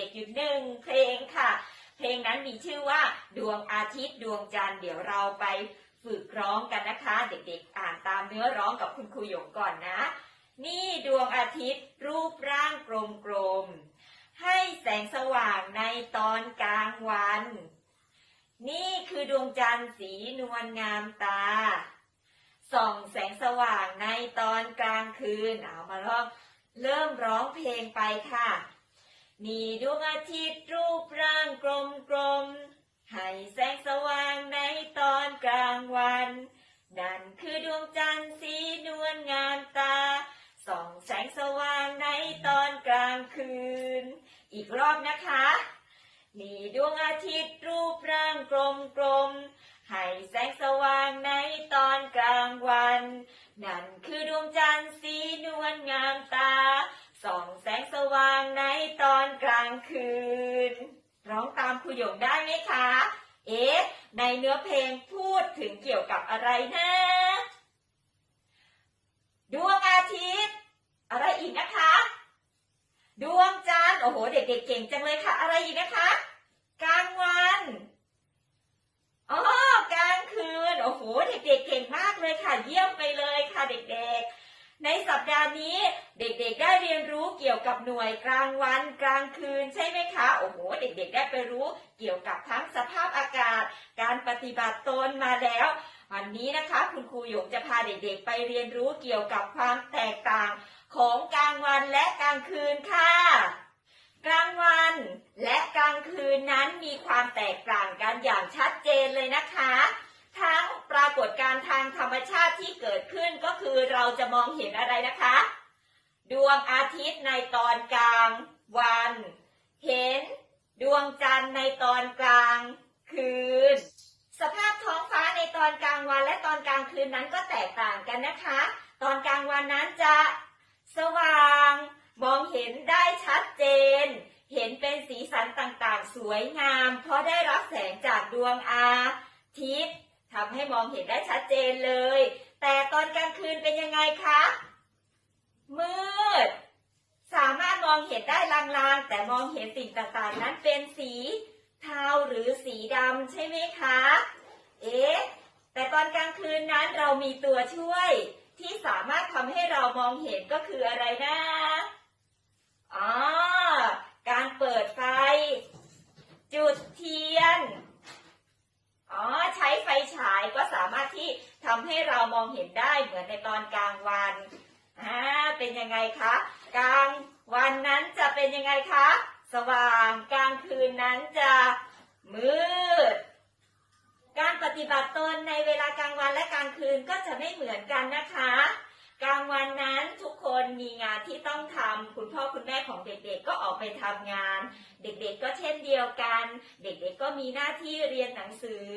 ด็กๆอยู่หนึ่งเพลงค่ะ เพลงนั้นมีชื่อว่าดวงอาทิตย์ดวงจันทร์เดี๋ยวเราไปฝึกร้องกันนะคะ เด็กๆ อ่านตามเนื้อร้องกับคุณครูหยงก่อนนะ นี่ดวงอาทิตย์รูปร่างกลมๆให้แสงสว่างในตอนกลางวัน นี่คือดวงจันทร์สีนวลงามตาส่องแสงสว่างในตอนกลางคืนเอามาลองเริ่มร้องเพลงไปค่ะ นี่ดวงอาทิตย์รูปร่างกลมๆให้แสงสว่างในตอนกลางวัน นั่นคือดวงจันทร์สีนวลงามตา ส่องแสงสว่างในตอนกลางคืน อีกรอบนะคะนี่ดวงอาทิตย์รูปร่างกลมๆให้แสงสว่างในตอนกลางวัน นั่นคือดวงจันทร์สีนวลงามตา ส่องแสงสว่างางคืน ร้องตามครูหยงได้ไหมคะ เอ๊ะ ในเนื้อเพลงพูดถึงเกี่ยวกับอะไรนะดวงอาทิตย์ อะไรอีกนะคะ ดวงจันทร์โอ้โห เด็กๆเก่งจังเลยค่ะ อะไรอีกนะคะกลางวันอ๋อกลางคืนโอ้โห เด็กๆเก่งมากเลยค่ะ เยี่ยมไปเลยค่ะเด็กๆ ในสัปดาห์นี้เด็กๆได้เรียนรู้เกี่ยวกับหน่วยกลางวันกลางคืนใช่ไหมคะ โอ้โห เด็กๆได้ไปรู้เกี่ยวกับทั้งสภาพอากาศ การปฏิบัติตนมาแล้ว วันนี้นะคะคุณครูหยงจะพาเด็กๆไปเรียนรู้เกี่ยวกับความแตกต่างของกลางวันและกลางคืนค่ะ กลางวันและกลางคืนนั้นมีความแตกต่างกันอย่างชัดเจนเลยนะคะ ทั้งปรากฏการณ์ทางธรรมชาติที่เกิดขึ้นก็คือเราจะมองเห็นอะไรนะคะ ดวงอาทิตย์ในตอนกลางวัน เห็นดวงจันทร์ในตอนกลางคืน สภาพท้องฟ้าในตอนกลางวันและตอนกลางคืนนั้นก็แตกต่างกันนะคะ ตอนกลางวันนั้นจะสว่างมองเห็นได้ชัดเจน เห็นเป็นสีสันต่างๆ สวยงาม เพราะได้รับแสงจากดวงอาทิตย์ ทำให้มองเห็นได้ชัดเจนเลย แต่ตอนกลางคืนเป็นยังไงคะ มืด สามารถมองเห็นได้ลางๆ แต่มองเห็นสิ่งต่างๆ นั้นเป็นสีเทาหรือสีดำใช่ไหมคะ เอ๊ะ แต่ตอนกลางคืนนั้นเรามีตัวช่วย ที่สามารถทำให้เรามองเห็นก็คืออะไรนะอ๋อการเปิดไฟ จุดเทียน อ๋อ ใช้ไฟฉายก็สามารถที่ทำให้เรา มองเห็นได้เหมือนในตอนกลางวันอ่าเป็นยังไงคะ กลางวันนั้นจะเป็นยังไงคะ สว่างกลางคืนนั้นจะมืด การปฏิบัติตนในเวลากลางวันและกลางคืนก็จะไม่เหมือนกันนะคะ กลางวันนั้นทุกคนมีงานที่ต้องทำคุณพ่อคุณแม่ของเด็กๆ ก็ออกไปทำงาน เด็กๆก็เช่นเดียวกัน เด็กๆก็มีหน้าที่เรียนหนังสือ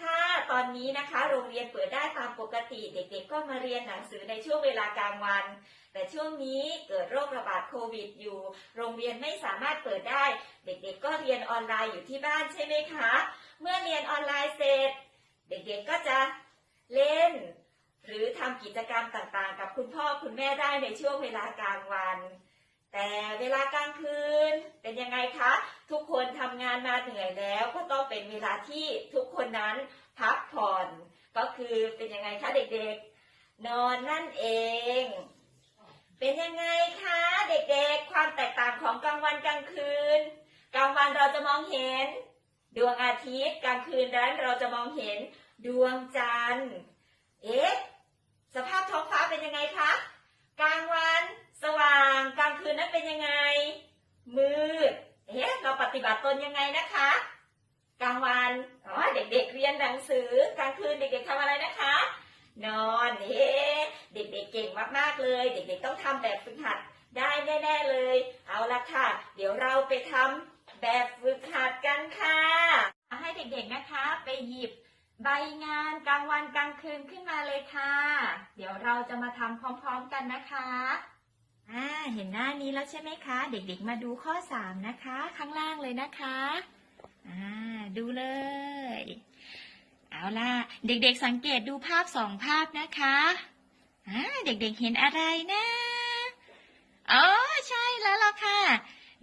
ถ้าตอนนี้นะคะโรงเรียนเปิดได้ตามปกติ เด็กๆ ก็มาเรียนหนังสือในช่วงเวลากลางวัน แต่ช่วงนี้เกิดโรคระบาดโควิดอยู่ โรงเรียนไม่สามารถเปิดได้ เด็กๆ ก็เรียนออนไลน์อยู่ที่บ้านใช่ไหมคะ เมื่อเรียนออนไลน์เสร็จ เด็กๆ ก็จะเล่น หรือทำกิจกรรมต่างๆ กับคุณพ่อคุณแม่ได้ในช่วงเวลากลางวัน แต่เวลากลางคืนเป็นยังไงคะ ทุกคนทำงานมาเหนื่อยแล้ว ก็ต้องเป็นเวลาที่ทุกคนนั้นพักผ่อน ก็คือเป็นยังไงคะเด็กๆ นอนนั่นเอง เป็นยังไงคะเด็กๆ ความแตกต่างของกลางวันกลางคืน กลางวันเราจะมองเห็น ดวงอาทิตย์กลางคืนนั้นเราจะมองเห็นดวงจันทร์ เอ๊ะ สภาพท้องฟ้าเป็นยังไงคะ กลางวันสว่าง กลางคืนนั้น เป็นยังไง มืดเอ๊ะเราปฏิบัติตนยังไงนะคะ กลางวันอ๋อเด็กๆเรียนหนังสือกลางคืนเด็กๆทำอะไรนะคะ นอนเอ๊ะเด็กๆเก่งมากๆเลย เด็กๆต้องทำแบบฝึกหัดได้แน่ๆเลย เอาละค่ะ เดี๋ยวเราไปทำแบบฝึกหัดกันค่ะ ให้เด็กๆนะคะ ไปหยิบใบงานกลางวันกลางคืนขึ้นมาเลยค่ะ เดี๋ยวเราจะมาทำพร้อมๆกันนะคะ อ่าเห็นหน้านี้แล้วใช่ไหมคะ เด็กๆมาดูข้อ 3 นะคะ ข้างล่างเลยนะคะอ่าดูเลย เอาล่ะ เด็กๆสังเกตดูภาพสองภาพนะคะอ่าเด็กๆเห็นอะไรนะอ๋อใช่แล้วล่ะค่ะ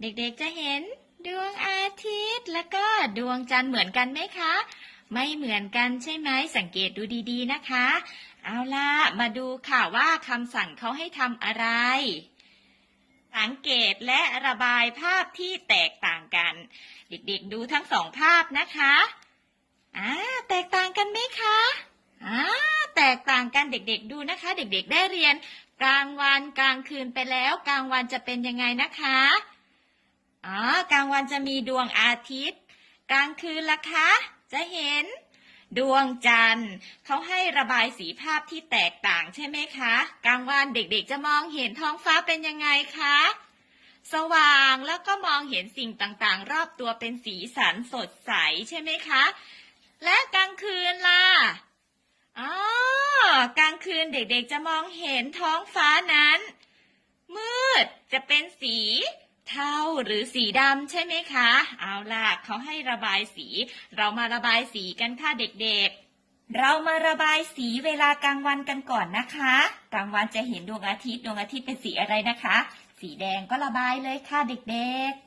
เด็กๆจะเห็นดวงอาทิตย์แล้วก็ดวงจันทร์เหมือนกันไหมคะ ไม่เหมือนกันใช่ไหมสังเกตดูดีๆนะคะ เอาล่ะ มาดูค่ะว่าคำสั่งเขาให้ทำอะไร สังเกตและระบายภาพที่แตกต่างกัน เด็กๆดูทั้งสองภาพนะคะอ่าแตกต่างกันไหมคะอ่าแตกต่างกันเด็กๆดูนะคะ เด็กๆได้เรียนกลางวันกลางคืนไปแล้ว กลางวันจะเป็นยังไงนะคะอ๋อกลางวันจะมีดวงอาทิตย์ กลางคืนล่ะคะ จะเห็น ดวงจันทร์เขาให้ระบายสีภาพที่แตกต่างใช่ไหมคะ กลางวันเด็กๆจะมองเห็นท้องฟ้าเป็นยังไงคะ สว่างแล้วก็มองเห็นสิ่งต่างๆ รอบตัวเป็นสีสันสดใสใช่ไหมคะ และกลางคืนล่ะอ๋อกลางคืนเด็กๆจะมองเห็นท้องฟ้านั้น มืดจะเป็นสี เทาหรือสีดำใช่ไหมคะ เอาล่ะเขาให้ระบายสี เรามาระบายสีกันค่ะเด็กๆ เรามาระบายสีเวลากลางวันกันก่อนนะคะ กลางวันจะเห็นดวงอาทิตย์ ดวงอาทิตย์เป็นสีอะไรนะคะ สีแดงก็ระบายเลยค่ะเด็กๆ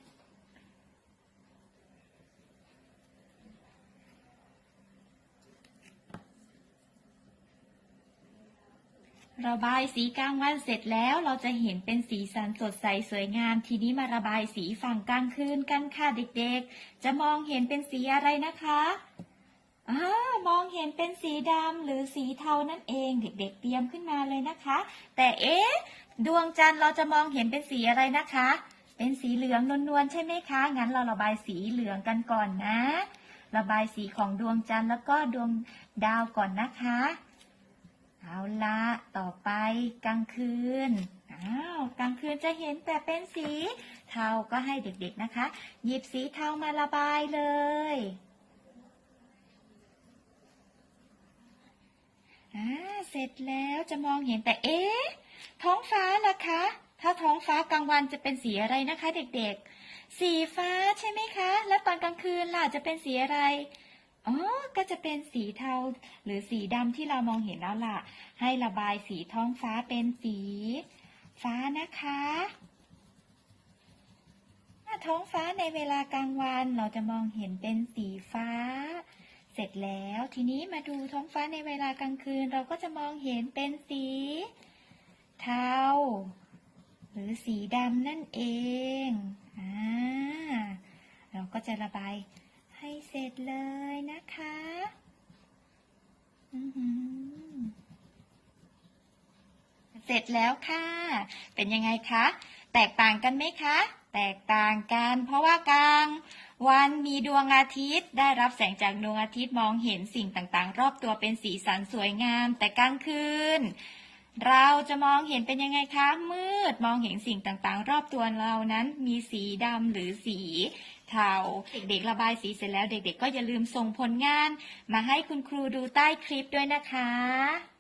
ระบายสีกลางวันเสร็จแล้วเราจะเห็นเป็นสีสันสดใสสวยงาม ทีนี้มาระบายสีฝั่งกลางคืนกันค่ะเด็กๆ จะมองเห็นเป็นสีอะไรนะคะอมองเห็นเป็นสีดำหรือสีเทานั่นเองเด็กๆเตรียมขึ้นมาเลยนะคะ แต่เอ๊ะดวงจันทร์เราจะมองเห็นเป็นสีอะไรนะคะ เป็นสีเหลืองนวลๆใช่ไหมคะ งั้นเราระบายสีเหลืองกันก่อนนะ ระบายสีของดวงจันทร์แล้วก็ดวงดาวก่อนนะคะ เอาละต่อไปกลางคืน อ้าวกลางคืนจะเห็นแต่เป็นสีเทาก็ให้เด็กๆนะคะ หยิบสีเทามาระบายเลย อ่าเสร็จแล้วจะมองเห็นแต่เอ๊ะท้องฟ้าล่ะคะ ถ้าท้องฟ้ากลางวันจะเป็นสีอะไรนะคะ เด็กๆ สีฟ้าใช่ไหมคะ แล้วตอนกลางคืนล่ะจะเป็นสีอะไร อ๋อ ก็จะเป็นสีเทาหรือสีดำที่เรามองเห็นแล้วล่ะ ให้ระบายสีท้องฟ้าเป็นสี ฟ้านะคะถ้าท้องฟ้าในเวลากลางวันเราจะมองเห็นเป็นสีฟ้า เสร็จแล้วทีนี้มาดูท้องฟ้าในเวลากลางคืนเราก็จะมองเห็นเป็นสี เทาหรือสีดำนั่นเอง อ่า เราก็จะระบาย ให้เสร็จเลยนะคะอือเสร็จแล้วค่ะ เป็นยังไงคะ แตกต่างกันไหมคะ แตกต่างกัน เพราะว่ากลางวันมีดวงอาทิตย์ ได้รับแสงจากดวงอาทิตย์มองเห็นสิ่งต่างๆ รอบตัวเป็นสีสันสวยงาม แต่กลางคืนเราจะมองเห็นเป็นยังไงคะ มืดมองเห็นสิ่งต่างๆ รอบตัวเรานั้นมีสีดำหรือสี เทาเด็กๆระบายสีเสร็จแล้วเด็กๆ ก็อย่าลืมส่งผลงาน มาให้คุณครูดูใต้คลิปด้วยนะคะ